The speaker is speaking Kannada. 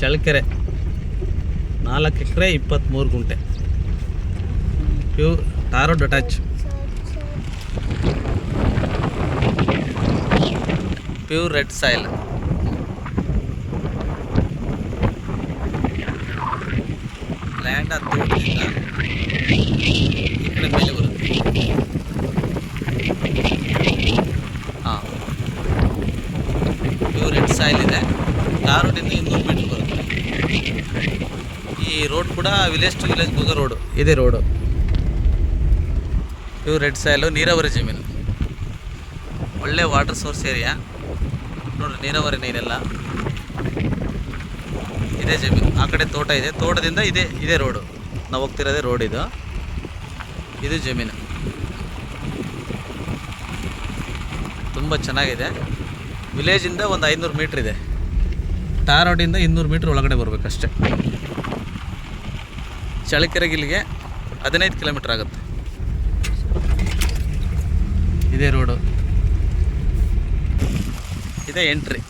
ಚಳ್ಳಕೆರೆ. ನಾಲ್ಕು ಎಕರೆ ಇಪ್ಪತ್ತ್ಮೂರು ಗುಂಟೆ. Pure ಟಾರೋ attach pure red soil land ಹತ್ತು ಈ ಕಡೆ ಮೇಲೆ ಬರುತ್ತೆ. ಹಾಂ. ಪ್ಯೂರ್ ರೆಡ್ ಸಾಯಿಲ್ ಇದೆ. ಟಾರ್ ರೋಡಿಂದ ಇನ್ನೂರು ಮೀಟ್ರ್ ಈ ರೋಡ್ ಕೂಡ ವಿಲೇಜ್ ಟು ವಿಲೇಜ್ ಹೋಗೋ ರೋಡು ಇದೇ ರೋಡು ಇವು ರೆಡ್ ಸಾಯಲು ನೀರಾವರಿ ಜಮೀನು. ಒಳ್ಳೆ ವಾಟರ್ ಸೋರ್ಸ್ ಏರಿಯಾ ನೋಡ್ರಿ, ನೀರಾವರಿ ನೀರೆಲ್ಲ. ಇದೇ ಜಮೀನು. ಆ ಕಡೆ ತೋಟ ಇದೆ. ತೋಟದಿಂದ ಇದೇ ಇದೇ ರೋಡು ನಾವು ಹೋಗ್ತಿರೋದೇ ರೋಡ್ ಇದು. ಇದು ಜಮೀನು. ತುಂಬ ಚೆನ್ನಾಗಿದೆ. ವಿಲೇಜಿಂದ ಒಂದು ಐನೂರು ಮೀಟ್ರ್ ಇದೆ. ಟಾರ್ ಇನ್ನೂರು ಮೀಟ್ರ್ ಒಳಗಡೆ ಬರಬೇಕಷ್ಟೆ. ಚಳ್ಳಕೆರೆಗೆ ಇಲ್ಲಿಗೆ ಹದಿನೈದು ಕಿಲೋಮೀಟ್ರ್ ಆಗುತ್ತೆ. ಇದೇ ರೋಡು ಇದೇ ಎಂಟ್ರಿ